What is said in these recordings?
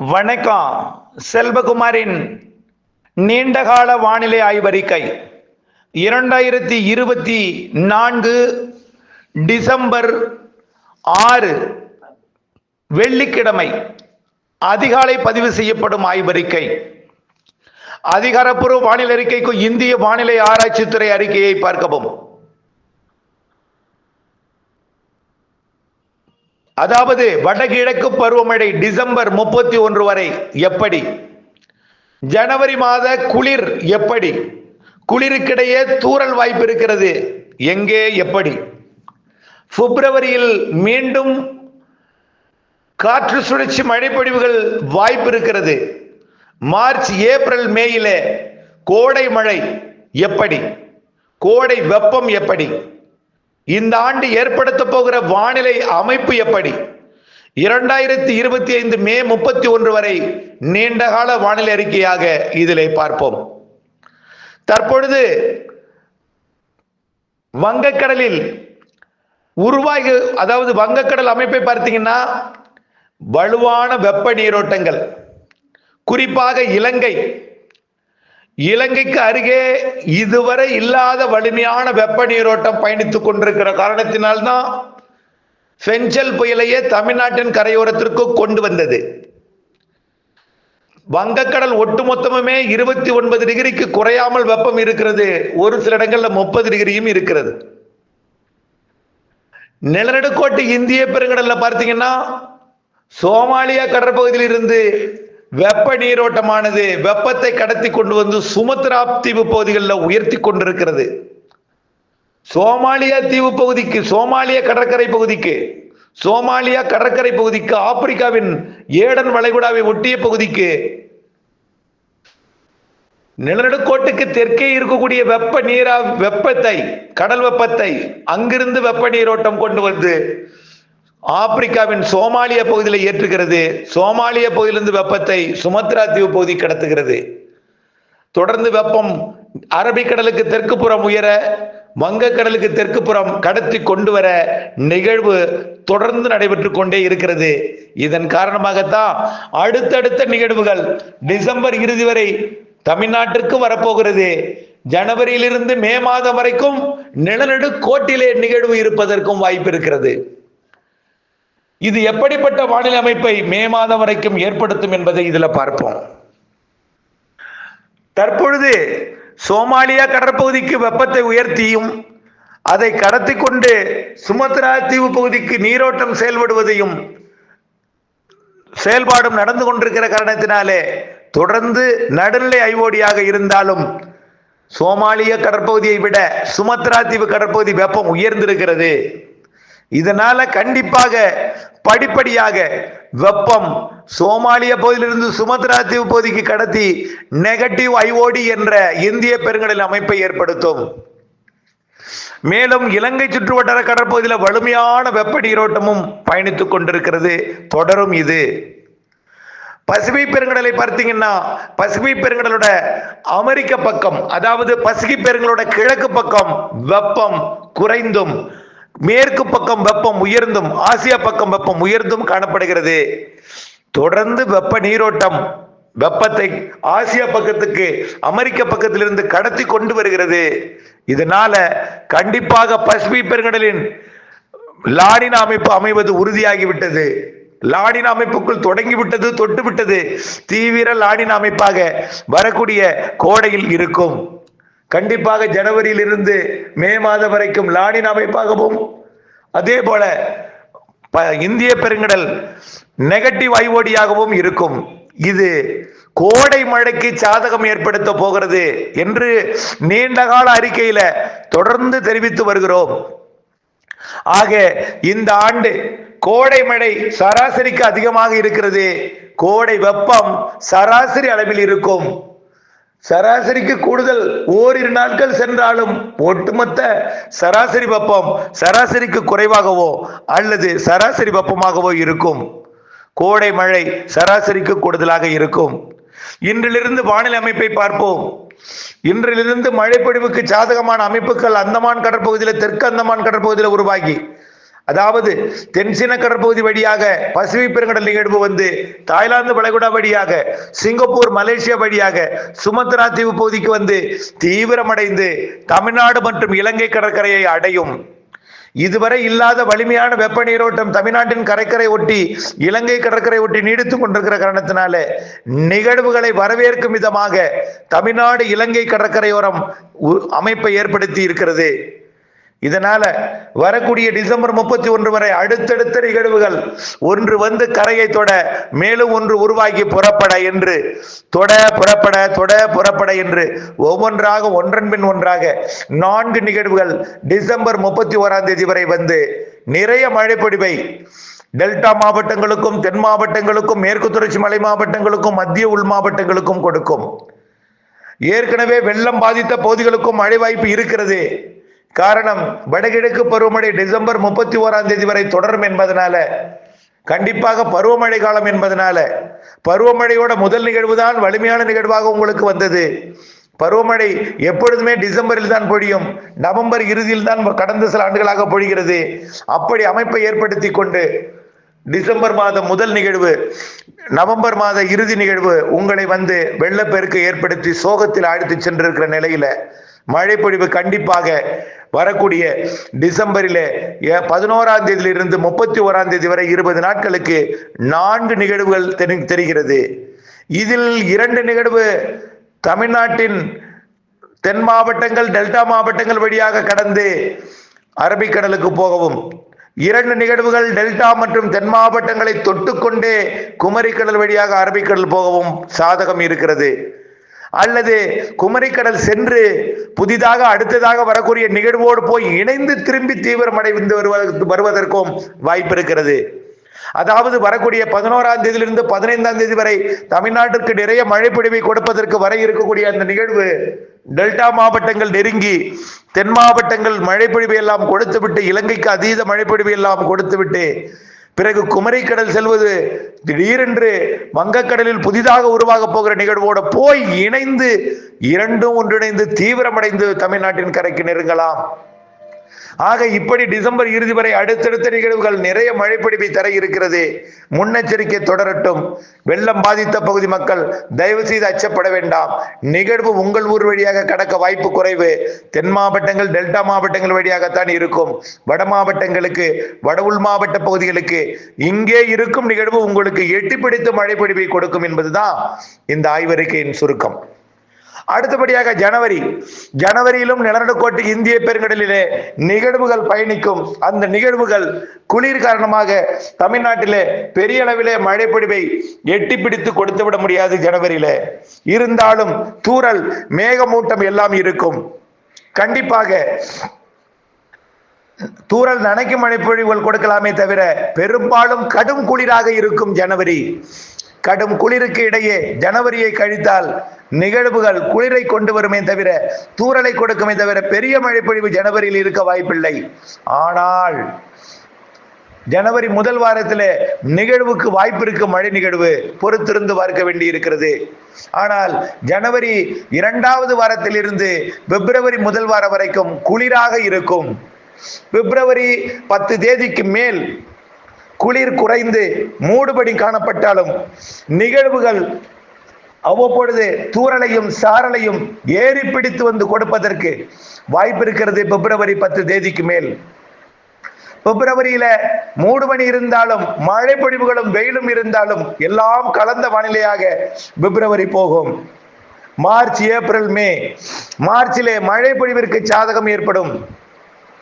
வணக்கம். செல்வகுமாரின் நீண்டகால வானிலை ஆய்வறிக்கை. இரண்டாயிரத்தி இருபத்தி நான்கு டிசம்பர் ஆறு வெள்ளிக்கிழமை அதிகாலை பதிவு செய்யப்படும் ஆய்வறிக்கை. அதிகாரப்பூர்வ வானிலை அறிக்கைக்கு இந்திய வானிலை ஆராய்ச்சித்துறை அறிக்கையை பார்க்கவும். அதாவது வடகிழக்கு பருவமழை டிசம்பர் முப்பத்தி ஒன்று வரை எப்படி? ஜனவரி மாத குளிர் எப்படி? குளிருக்கிடையே தூறல் வாய்ப்பு இருக்கிறது. எங்கே எப்படி? பிப்ரவரியில் மீண்டும் காற்று சுழற்சி மழைப்பொழிவுகள் வாய்ப்பு இருக்கிறது. மார்ச் ஏப்ரல் மேயிலே கோடை மழை எப்படி? கோடை வெப்பம் எப்படி? இந்த ஆண்டு ஏற்படுத்த போகிற வானிலை அமைப்பு எப்படி? இரண்டாயிரத்தி இருபத்தி ஐந்து மே முப்பத்தி ஒன்று வரை நீண்டகால வானிலை அறிக்கையாக இதிலே பார்ப்போம். தற்பொழுது வங்கக்கடலில் உருவாகி அதாவது வங்கக்கடல் அமைப்பை பார்த்தீங்கன்னா வலுவான வெப்ப நீரோட்டங்கள் குறிப்பாக இலங்கை இலங்கைக்கு அருகே இதுவரை இல்லாத வலிமையான வெப்ப நீரோட்டம் பயணித்துக் கொண்டிருக்கிற காரணத்தினால்தான் செஞ்சல் புயலையே தமிழ்நாட்டின் கரையோரத்திற்கு கொண்டு வந்தது. வங்கக்கடல் ஒட்டுமொத்தமுமே இருபத்தி ஒன்பது டிகிரிக்கு குறையாமல் வெப்பம் இருக்கிறது. ஒரு சில இடங்கள்ல முப்பது டிகிரியும் இருக்கிறது. நிலநடுக்கோட்டு இந்திய பெருங்கடல்ல பார்த்தீங்கன்னா சோமாலியா கடற்பகுதியில் இருந்து வெப்ப நீரோட்டமானது வெப்பத்தை கடத்தி கொண்டு வந்து சுமத்ரா தீவு பகுதிகளில் உயர்த்தி கொண்டிருக்கிறது. சோமாலியா தீவு பகுதிக்கு சோமாலியா கடற்கரை பகுதிக்கு சோமாலியா கடற்கரை பகுதிக்கு ஆப்பிரிக்காவின் ஏடன் வளைகுடாவை ஒட்டிய பகுதிக்கு நிலநடுக்கோட்டுக்கு தெற்கே இருக்கக்கூடிய வெப்ப நீரா வெப்பத்தை கடல் வெப்பத்தை அங்கிருந்து வெப்ப நீரோட்டம் கொண்டு வந்து ஆப்பிரிக்காவின் சோமாலிய பகுதியில் ஏற்றுகிறது. சோமாலிய பகுதியிலிருந்து வெப்பத்தை சுமத்ரா தீவு பகுதி கடத்துகிறது. தொடர்ந்து வெப்பம் அரபிக்கடலுக்கு தெற்கு புறம் உயர வங்கக்கடலுக்கு தெற்கு புறம் கடத்தி கொண்டு வர நிகழ்வு தொடர்ந்து நடைபெற்று கொண்டே இருக்கிறது. இதன் காரணமாகத்தான் அடுத்தடுத்த நிகழ்வுகள் டிசம்பர் இறுதி வரை தமிழ்நாட்டிற்கு வரப்போகிறது. ஜனவரியிலிருந்து மே மாதம் வரைக்கும் நிலநடுக்கோட்டிலே நிகழ்வு இருப்பதற்கும் வாய்ப்பு இருக்கிறது. இது எப்படிப்பட்ட வானிலை அமைப்பை மே மாதம் வரைக்கும் ஏற்படுத்தும் என்பதை இதுல பார்ப்போம். தற்பொழுது சோமாலியா கடற்பகுதிக்கு வெப்பத்தை உயர்த்தியும் அதை கடத்தி கொண்டு சுமத்ரா தீவு பகுதிக்கு நீரோட்டம் செயல்படுவதையும் செயல்பாடும் நடந்து கொண்டிருக்கிற காரணத்தினாலே தொடர்ந்து நடுநிலை ஐஓடியாக இருந்தாலும் சோமாலிய கடற்பகுதியை விட சுமத்ரா தீவு கடற்பகுதி வெப்பம் உயர்ந்திருக்கிறது. இதனால கண்டிப்பாக படிப்படியாக வெப்பம் சோமாலிய பகுதியிலிருந்து சுமத்ரா தீவு பகுதிக்கு கடத்தி நெகட்டிவ் ஐஓடி என்ற இந்திய பெருங்கடல் அமைப்பை ஏற்படுத்தும். மேலும் இலங்கை சுற்றுவட்டார கடற்பகுதியில் வலிமையான வெப்ப நீரோட்டமும் பயணித்துக் கொண்டிருக்கிறது. தொடரும் இது. பசிபிக் பெருங்கடலை பார்த்தீங்கன்னா பசிபிக் பெருங்கடலோட அமெரிக்க பக்கம் அதாவது பசிபிக் பெருங்கலோட கிழக்கு பக்கம் வெப்பம் குறைந்தும். மேற்கு பக்கம் வெப்பம் உயர்ந்தும் ஆசியா பக்கம் வெப்பம் உயர்ந்தும் காணப்படுகிறது. தொடர்ந்து வெப்ப நீரோட்டம் வெப்பத்தை ஆசியா பக்கத்துக்கு அமெரிக்க பக்கத்திலிருந்து கடத்தி கொண்டு வருகிறது. இதனால கண்டிப்பாக பசிபிக் பெருங்கடலின் லாடின அமைப்பு அமைவது உறுதியாகிவிட்டது. லாடின அமைப்புக்குள் தொடங்கிவிட்டது தொட்டுவிட்டது. தீவிர லாடின அமைப்பாக வரக்கூடிய கோடையில் இருக்கும். கண்டிப்பாக ஜனவரியிலிருந்து மே மாதம் வரைக்கும் லாடின் அமைப்பாகவும் அதே போல இந்திய பெருங்கடல் நெகட்டிவ் ஐஓடியாகவும் இருக்கும். இது கோடை மழைக்கு சாதகம் ஏற்படுத்த போகிறது என்று நீண்டகால அறிக்கையில தொடர்ந்து தெரிவித்து வருகிறோம். ஆக இந்த ஆண்டு கோடை மழை சராசரிக்கு அதிகமாக இருக்கிறது. கோடை வெப்பம் சராசரி அளவில் இருக்கும். சராசரிக்கு கூடுதல் ஓரிரு நாட்கள் சென்றாலும் ஒட்டுமொத்த சராசரி வெப்பம் சராசரிக்கு குறைவாகவோ அல்லது சராசரி வெப்பமாகவோ இருக்கும். கோடை மழை சராசரிக்கு கூடுதலாக இருக்கும். இன்றிலிருந்து வானிலை அமைப்பை பார்ப்போம். இன்றிலிருந்து மழைப்பொழிவுக்கு சாதகமான அமைப்புகள் அந்தமான் கடற்பகுதியில் தெற்கு அந்தமான் கடற்பகுதியில் உருவாகி அதாவது தென்சீன கடற்பகுதி வழியாக பசிபிக் பெருங்கடல் நிகழ்வு வந்து தாய்லாந்து வளைகுடா வழியாக சிங்கப்பூர் மலேசியா வழியாக சுமத்ரா தீவு பகுதிக்கு வந்து தீவிரமடைந்து தமிழ்நாடு மற்றும் இலங்கை கடற்கரையை அடையும். இதுவரை இல்லாத வலிமையான வெப்ப நீரோட்டம் தமிழ்நாட்டின் கரைக்கரை ஒட்டி இலங்கை கடற்கரை ஒட்டி நீடித்துக் கொண்டிருக்கிற காரணத்தினால நிகழ்வுகளை வரவேற்கும் விதமாக தமிழ்நாடு இலங்கை கடற்கரையோரம் உ- அமைப்பை ஏற்படுத்தி இருக்கிறது. இதனால வரக்கூடிய டிசம்பர் முப்பத்தி ஒன்று வரை அடுத்தடுத்த நிகழ்வுகள் ஒன்று வந்து கரையை தொட மேலும் ஒன்று உருவாக்கி புறப்பட என்று தொட புறப்பட தொட புறப்பட என்று ஒவ்வொன்றாக ஒன்றன் பின் ஒன்றாக நான்கு நிகழ்வுகள் டிசம்பர் முப்பத்தி ஓராம் தேதி வரை வந்து நிறைய மழைப்பொடிவை டெல்டா மாவட்டங்களுக்கும் தென் மாவட்டங்களுக்கும் மேற்கு தொடர்ச்சி மலை மாவட்டங்களுக்கும் மத்திய உள் மாவட்டங்களுக்கும் கொடுக்கும். ஏற்கனவே வெள்ளம் பாதித்த பகுதிகளுக்கும் மழை வாய்ப்பு இருக்கிறது. காரணம் வடகிழக்கு பருவமழை டிசம்பர் முப்பத்தி ஓராம் தேதி வரை தொடரும் என்பதனால கண்டிப்பாக பருவமழை காலம் என்பதனால பருவமழையோட முதல் நிகழ்வு தான் வலிமையான நிகழ்வாக உங்களுக்கு வந்தது. பருவமழை எப்பொழுதுமே டிசம்பரில் தான் பொழியும் நவம்பர் இறுதியில் தான் கடந்த சில ஆண்டுகளாக பொழிகிறது. அப்படி அமைப்பை ஏற்படுத்தி கொண்டு டிசம்பர் மாதம் முதல் நிகழ்வு நவம்பர் மாத இறுதி நிகழ்வு உங்களை வந்து வெள்ளப்பெருக்கு ஏற்படுத்தி சோகத்தில் அழைத்து சென்றிருக்கிற நிலையில மழைப்பொழிவு கண்டிப்பாக வரக்கூடிய டிசம்பரில் ஏ- பதினோராம் தேதியிலிருந்து முப்பத்தி ஓராம் தேதி வரை இருபது நாட்களுக்கு நான்கு நிகழ்வுகள் தெரி- தெரிகிறது. இதில் இரண்டு நிகழ்வு தமிழ்நாட்டின் தென் மாவட்டங்கள் டெல்டா மாவட்டங்கள் வழியாக கடந்து அரபிக்கடலுக்கு போகவும் இரண்டு நிகழ்வுகள் டெல்டா மற்றும் தென் மாவட்டங்களை தொட்டுக்கொண்டே குமரிக்கடல் வழியாக அரபிக்கடல் போகவும் சாதகம் இருக்கிறது. அல்லது குமரிக்கடல் சென்று புதிதாக அடுத்ததாக வரக்கூடிய நிகழ்வோடு போய் இணைந்து திரும்பி தீவிரமடைந்து வருவதற்கு வருவதற்கும் வாய்ப்பு இருக்கிறது. அதாவது வரக்கூடிய பதினோராம் தேதியிலிருந்து பதினைந்தாம் தேதி வரை தமிழ்நாட்டிற்கு நிறைய மழைப்பொழிவை கொடுப்பதற்கு வர இருக்கக்கூடிய அந்த நிகழ்வு டெல்டா மாவட்டங்கள் நெருங்கி தென் மாவட்டங்கள் மழைப்பொழிவை எல்லாம் கொடுத்துவிட்டு இலங்கைக்கு அதீத மழைப்பொழிவை எல்லாம் கொடுத்துவிட்டு பிறகு குமரிக்கடல் செல்வது. திடீரென்று வங்கக்கடலில் புதிதாக உருவாக போகிற நிகழ்வோட போய் இணைந்து இரண்டும் ஒன்றிணைந்து தீவிரமடைந்து தமிழ்நாட்டின் கரைக்கு நெருங்கலாம். ஆக இப்படி டிசம்பர் இறுதி வரை அடுத்தடுத்த நிகழ்வுகள் நிறைய மழைப்பிடிப்பை தர இருக்கிறது. முன்னெச்சரிக்கை தொடரட்டும். வெள்ளம் பாதித்த பகுதி மக்கள் தயவு செய்து அச்சப்பட வேண்டாம். நிகழ்வு உங்கள் ஊர் வழியாக கடக்க வாய்ப்பு குறைவு. தென் மாவட்டங்கள் டெல்டா மாவட்டங்கள் வழியாகத்தான் இருக்கும். வட மாவட்டங்களுக்கு வட உள் மாவட்ட பகுதிகளுக்கு இங்கே இருக்கும் நிகழ்வு உங்களுக்கு எட்டி பிடித்து மழைப்பிடிப்பை கொடுக்கும் என்பதுதான் இந்த ஆய்வறிக்கையின் சுருக்கம். அடுத்தபடியாக ஜனவரி. ஜனவரியிலும் நிலநடுக்கோட்டு இந்திய பெருங்கடலிலே நிகழ்வுகள் பயணிக்கும். அந்த நிகழ்வுகள் குளிர் காரணமாக தமிழ்நாட்டிலே பெரிய அளவிலே மழைப்பொழிவை எட்டி பிடித்து கொடுத்து விட முடியாது ஜனவரியிலே. இருந்தாலும் தூறல் மேகமூட்டம் எல்லாம் இருக்கும். கண்டிப்பாக தூறல் நனைக்கும் மழைப்பொழிவுகள் கொடுக்கலாமே தவிர பெரும்பாலும் கடும் குளிராக இருக்கும் ஜனவரி. கடும் குளிருக்கு இடையே ஜனவரியை கழித்தால் நிகழ்வுகள் குளிரை கொண்டு வருமே தவிர தூறலை கொடுக்குமே தவிர பெரிய மழைப்பொழிவு ஜனவரியில் இருக்க வாய்ப்பில்லை. ஆனால் ஜனவரி முதல் வாரத்தில் நிகழ்வுக்கு வாய்ப்பு இருக்கு மழை நிகழ்வு பொறுத்திருந்து பார்க்க வேண்டி இருக்கிறது ஆனால் ஜனவரி இரண்டாவது வாரத்திலிருந்து பிப்ரவரி முதல் வாரம் வரைக்கும் குளிராக இருக்கும். பிப்ரவரி பத்து தேதிக்கு மேல் குளிர் குறைந்து மூடுபடி காணப்பட்டாலும் நிகழ்வுகள் அவ்வப்பொழுது தூரலையும் சாரலையும் ஏறி பிடித்து வந்து கொடுப்பதற்கு வாய்ப்பு இருக்கிறது. பிப்ரவரி பத்து தேதிக்கு மேல். பிப்ரவரியில மூடுமணி இருந்தாலும் மழை பொழிவுகளும் வெயிலும் இருந்தாலும் எல்லாம் கலந்த வானிலையாக பிப்ரவரி போகும். March April May. மார்ச்சிலே மழை பொழிவிற்கு சாதகம் ஏற்படும்.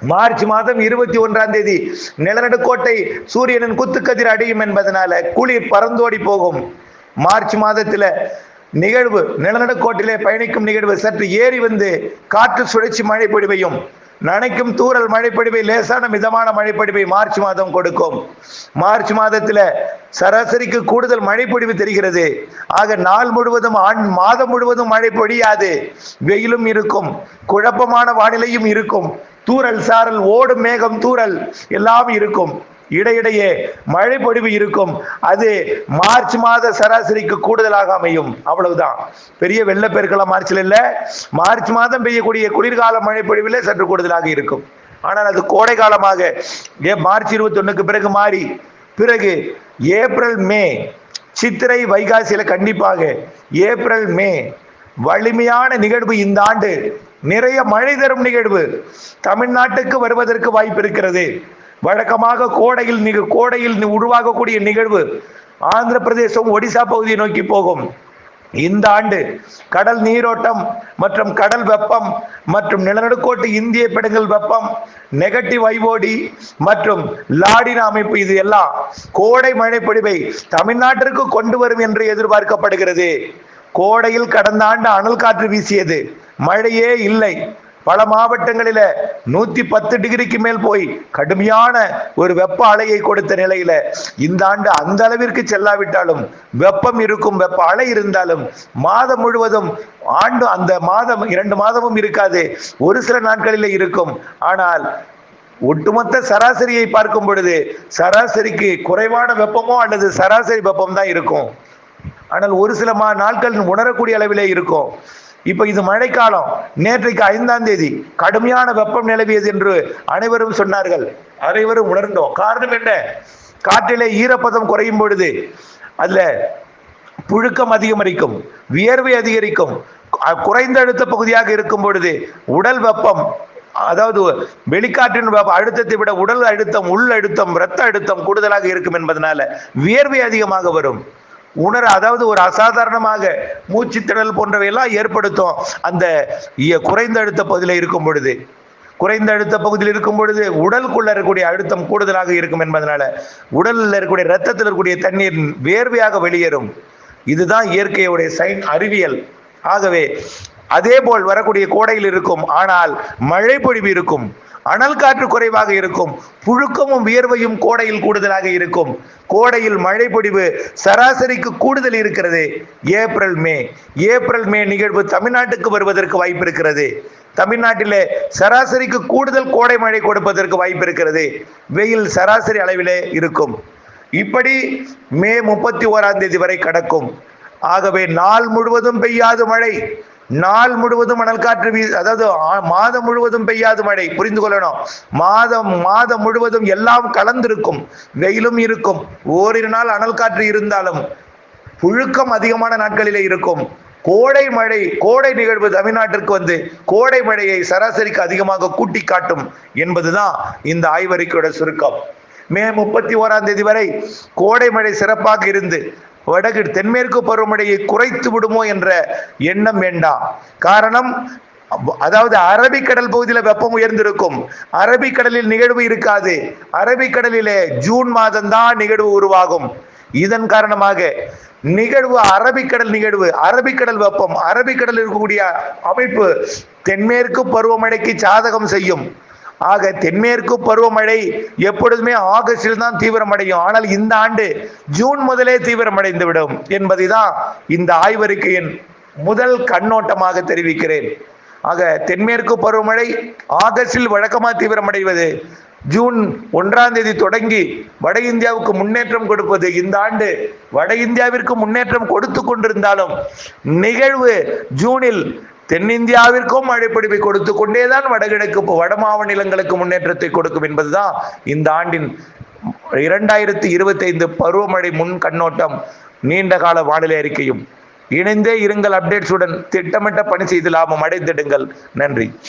மார்ச் மாதம் இருபத்தி ஒன்றாம் தேதி நிலநடுக்கோட்டை சூரியனின் குத்துக்கதிர் அடியும் என்பதனால குளிர் பறந்தோடி போகும். மார்ச் மாதத்துல நிகழ்வு நிலநடுக்கோட்டிலே பயணிக்கும் நிகழ்வு சற்று ஏறி வந்து காற்று சுழற்சி மழை பொழிவையும் நனைக்கும் தூறல் மழைப்பொழிவை லேசான மிதமான மழைப்பொழிவை மார்ச் மாதம் கொடுக்கும். மார்ச் மாதத்தில் சராசரிக்கு கூடுதல் மழைப்பொழிவு தெரிகிறது. ஆக நாள் முழுவதும் ஆண் மாதம் முழுவதும் மழை பொழியாது. வெயிலும் இருக்கும் குழப்பமான வானிலையும் இருக்கும். தூறல் சாரல் ஓடும் மேகம் தூறல் எல்லாம் இருக்கும். இடையிடையே மழை பொழிவு இருக்கும். அது மார்ச் மாத சராசரிக்கு கூடுதலாக அமையும். அவ்வளவுதான். பெரிய வெள்ளப்பெருக்கலாம் மார்ச்ல இல்ல. மார்ச் மாதம் பெய்யக்கூடிய குளிர்கால மழை பொழிவிலே சற்று கூடுதலாக இருக்கும். ஆனால் அது கோடை காலமாக. ஏ மார்ச் இருபத்தி ஒண்ணுக்கு பிறகு மாறி. பிறகு ஏப்ரல் மே. சித்திரை வைகாசியில கண்டிப்பாக ஏப்ரல் மே. வலிமையான நிகழ்வு இந்த ஆண்டு. நிறைய மழை தரும் நிகழ்வு. தமிழ்நாட்டுக்கு வருவதற்கு வாய்ப்பு இருக்கிறது. வழக்கமாக கோடையில் நிக கோடையில் உருவாகக்கூடிய நிகழ்வு ஆந்திர பிரதேசம் ஒடிசா பகுதியை நோக்கி போகும். இந்த ஆண்டு கடல் நீரோட்டம் மற்றும் கடல் வெப்பம் மற்றும் நிலநடுக்கோட்டு இந்திய பெடுங்கல் வெப்பம் நெகட்டிவ் ஐஓடி மற்றும் லாடின அமைப்பு இது எல்லாம் கோடை மழைப்பொழிவை தமிழ்நாட்டிற்கு கொண்டு வரும் என்று எதிர்பார்க்கப்படுகிறது. கோடையில் கடந்த ஆண்டு அனல் காற்று வீசியது. மழையே இல்லை. பல மாவட்டங்களில நூத்தி பத்து டிகிரிக்கு மேல் போய் கடுமையான ஒரு வெப்ப அலையை கொடுத்த நிலையில இந்த ஆண்டு அந்த அளவிற்கு செல்லாவிட்டாலும் வெப்பம் இருக்கும் வெப்ப அலை இருந்தாலும் மாதம் முழுவதும் ஆண்டு அந்த மாதம் இரண்டு மாதமும் இருக்காது. ஒரு சில நாட்களிலே இருக்கும். ஆனால் ஒட்டுமொத்த சராசரியை பார்க்கும் பொழுது சராசரிக்கு குறைவான வெப்பமோ அல்லது சராசரி வெப்பம் தான் இருக்கும். ஆனால் ஒரு சில மா நாட்கள் உணரக்கூடிய அளவிலே இருக்கும். இப்ப இது மழைக்காலம். நேற்றைக்கு ஐந்தாம் தேதி கடுமையான வெப்பம் நிலவியது என்று அனைவரும் சொன்னார்கள். அனைவரும் உணர்ந்தோம். காரணம் என்ன? காற்றிலே ஈரப்பதம் குறையும் பொழுது அதுல புழுக்கம் அதிகமரிக்கும் வியர்வை அதிகரிக்கும் குறைந்த அழுத்த பகுதியாக இருக்கும் பொழுது உடல் வெப்பம் அதாவது வெளிக்காற்றின் வெப்ப அழுத்தத்தை விட உடல் அழுத்தம் உள் அழுத்தம் இரத்த அழுத்தம் கூடுதலாக இருக்கும் என்பதனால வியர்வை அதிகமாக வரும். உணர அதாவது ஒரு அசாதாரணமாக மூச்சு திடல் போன்றவையெல்லாம் ஏற்படுத்தும். அந்த இய- குறைந்த அழுத்த பகுதியில் இருக்கும் பொழுது குறைந்த அழுத்த பகுதியில் இருக்கும் பொழுது உடலுக்குள்ள இருக்கக்கூடிய அழுத்தம் கூடுதலாக இருக்கும் என்பதனால உடலில் இருக்கக்கூடிய ரத்தத்தில் இருக்கக்கூடிய தண்ணீர் வேர்வையாக வெளியேறும். இதுதான் இயற்கையுடைய சைன் அறிவியல். ஆகவே அதே போல் வரக்கூடிய கோடையில் இருக்கும். ஆனால் மழை பொழிவு இருக்கும். அனல் காற்று குறைவாக இருக்கும். புழுக்கமும் வியர்வையும் கோடையில் கூடுதலாக இருக்கும். கோடையில் மழை பொழிவு சராசரிக்கு கூடுதல் இருக்கிறது. April May. ஏப்ரல் மே நிகழ்வு தமிழ்நாட்டுக்கு வருவதற்கு வாய்ப்பு இருக்கிறது. தமிழ்நாட்டிலே சராசரிக்கு கூடுதல் கோடை மழை கொடுப்பதற்கு வாய்ப்பு இருக்கிறது. வெயில் சராசரி அளவிலே இருக்கும். இப்படி மே முப்பத்தி ஓராம் தேதி வரை கடக்கும். ஆகவே நாள் முழுவதும் பெய்யாது மழை. நாள் முழுவதும் மணல் காற்று வீ அதாவது ஆ- மாதம் முழுவதும் பெய்யாது மழை. புரிந்து கொள்ளணும். மாதம் மாதம் முழுவதும் எல்லாம் கலந்திருக்கும். வெயிலும் இருக்கும். ஓரிரு நாள் அனல் காற்று இருந்தாலும் புழுக்கம் அதிகமான நாட்களிலே இருக்கும். கோடை மழை கோடை நிகழ்வு தமிழ்நாட்டிற்கு வந்து கோடை மழையை சராசரிக்கு அதிகமாக கூட்டி காட்டும் என்பதுதான் இந்த ஆய்வறிக்கையோட சுருக்கம். மே முப்பத்தி ஓராம் தேதி வரை கோடை மழை சிறப்பாக இருந்து வடக்கு தென்மேற்கு பருவமழையை குறைத்து விடுமோ என்ற எண்ணம் வேண்டாம் காரணம் அதாவது அரபிக்கடல் பகுதியில் வெப்பம் உயர்ந்திருக்கும். அரபிக்கடலில் நிகழ்வு இருக்காது. அரபிக்கடலிலே ஜூன் மாதம் தான் நிகழ்வு உருவாகும். இதன் காரணமாக நிகழ்வு அரபிக்கடல் நிகழ்வு அரபிக்கடல் வெப்பம் அரபிக்கடல் இருக்கக்கூடிய அமைப்பு தென்மேற்கு பருவமழைக்கு சாதகம் செய்யும். ஆக தென்மேற்கு பருவமழை எப்பொழுதுமே ஆகஸ்டில் தான் தீவிரமடையும். ஆனால் இந்த ஆண்டு ஜூன் முதலே தீவிரமடைந்து விடும் என்பதை தான் இந்த ஆய்வறிக்கையின் முதல் கண்ணோட்டமாக தெரிவிக்கிறேன். ஆக தென்மேற்கு பருவமழை ஆகஸ்டில் வழக்கமாக தீவிரமடைவது ஜூன் ஒன்றாம் தேதி தொடங்கி வட இந்தியாவுக்கு முன்னேற்றம் கொடுப்பது இந்த ஆண்டு வட இந்தியாவிற்கு முன்னேற்றம் கொடுத்து கொண்டிருந்தாலும் நிகழ்வு ஜூனில் தென்னிந்தியாவிற்கும் மழைப்பொழிவை கொடுத்து கொண்டேதான் வடகிழக்கு வடமாவநிலங்களுக்கு முன்னேற்றத்தை கொடுக்கும் என்பதுதான் இந்த ஆண்டின் இரண்டாயிரத்தி இருபத்தைந்து பருவமழை முன் கண்ணோட்டம். நீண்ட கால வானிலை அறிக்கையும். இணைந்தே இருங்கள் அப்டேட்ஸுடன். திட்டமிட்ட பணி செய்து லாபம் அடைந்திடுங்கள். நன்றி.